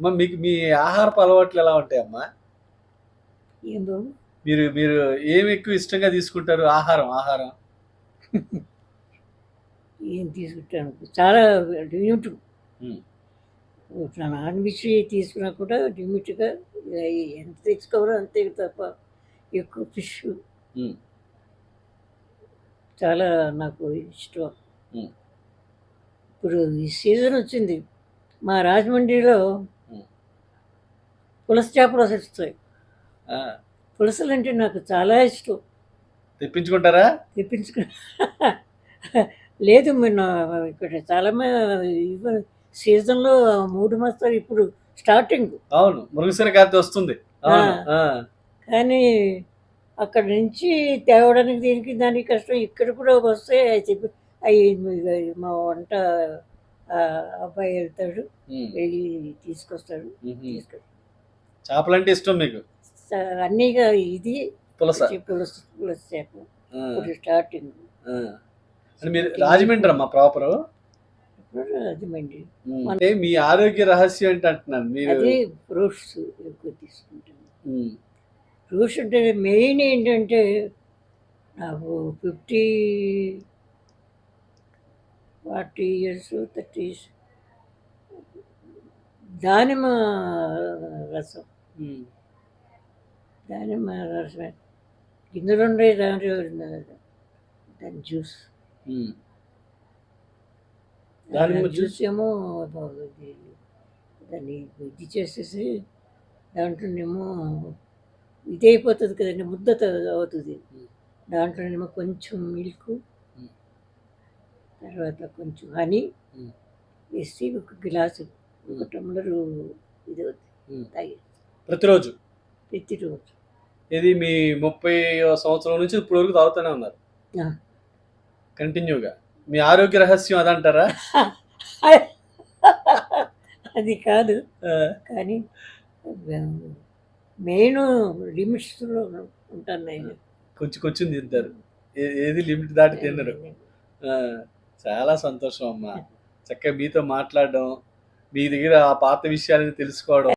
అమ్మ మీకు మీ ఆహారపు అలవాట్లు ఎలా ఉంటాయమ్మా? ఏం బాబు మీరు మీరు ఏమి ఎక్కువ ఇష్టంగా తీసుకుంటారు ఆహారం ఆహారం? ఏం తీసుకుంటాను? చాలా లిమిట్. నాన్ వెజ్ తీసుకున్నా కూడా లిమిట్గా ఎంత తెచ్చుకోవాలో అంతే తప్ప ఎక్కువ ఫిష్. చాలా నాకు ఇష్టం. ఇప్పుడు ఈ సీజన్ వచ్చింది. మా రాజమండ్రిలో. పులస చేపలు వస్తాయి పులసలు అంటే నాకు చాలా ఇష్టం. తెప్పించుకుంటారా? తెప్పించుకు లేదు మొన్న ఇక్కడ చాలా సీజన్లో మూడు మాసాలు ఇప్పుడు స్టార్టింగ్. అవును మురుగుసిన కార్తె వస్తుంది. కానీ అక్కడ నుంచి తేవడానికి దీనికి దానికి కష్టం. ఇక్కడ కూడా వస్తే అవి చెప్పి అవి మా వంట అబ్బాయి వెళ్తాడు వెళ్ళి తీసుకొస్తాడు. తీసుకొస్తాడు. చేపలంటే ఇష్టం మీకు? అన్నీగా ఇది పులస. పులస పులస చేప. ఇప్పుడు స్టార్టింగ్. అంటే మీరు రాజమండ్రి అమ్మా ప్రాపర్? రాజమండ్రి. అంటే మీ ఆరోగ్య రహస్యం ఏంటి అంటున్నాను మీరు ఫ్రూట్స్ ఎక్కువ తీసుకుంటాను. ఫ్రూట్స్ అంటే మెయిన్ ఏంటంటే నాకు ఫిఫ్టీ ఫార్టీ ఇయర్స్ థర్టీ దానిమ్మ రసం. దానిమ్మ రసం గింజలు ఉండే దాంట్లో దాని జ్యూస్. దానిమ్మ జ్యూస్ ఏమో దాన్ని ఇది చేసేసి దాంట్లోనేమో ఇది అయిపోతుంది కదండి ముద్ద అవుతుంది దాంట్లోనేమో కొంచెం మిల్క్. తర్వాత కొంచెం హనీ. వేసి ఒక గ్లాసు ఒక. టమ్లరు ఇది అవుతుంది ఉమ్. ప్రతిరోజు? ప్రతిరోజు. ఇది మీ ముప్పై సంవత్సరం నుంచి ఇప్పుడు వరకు తాగుతూనే ఉన్నారు. కంటిన్యూగా? మీ ఆరోగ్య రహస్యం అదంటారా? అది కాదు. కానీ మెయిన్ లిమిట్స్లో ఉంటాను నేను. కొంచెం కొంచెం తింటారు. ఏది లిమిట్ దాటి తినరు. ఆ, చాలా సంతోషం అమ్మా. చక్కగా మీతో మాట్లాడడం మీ దగ్గర ఆ పాత విషయాలను తెలుసుకోవడం.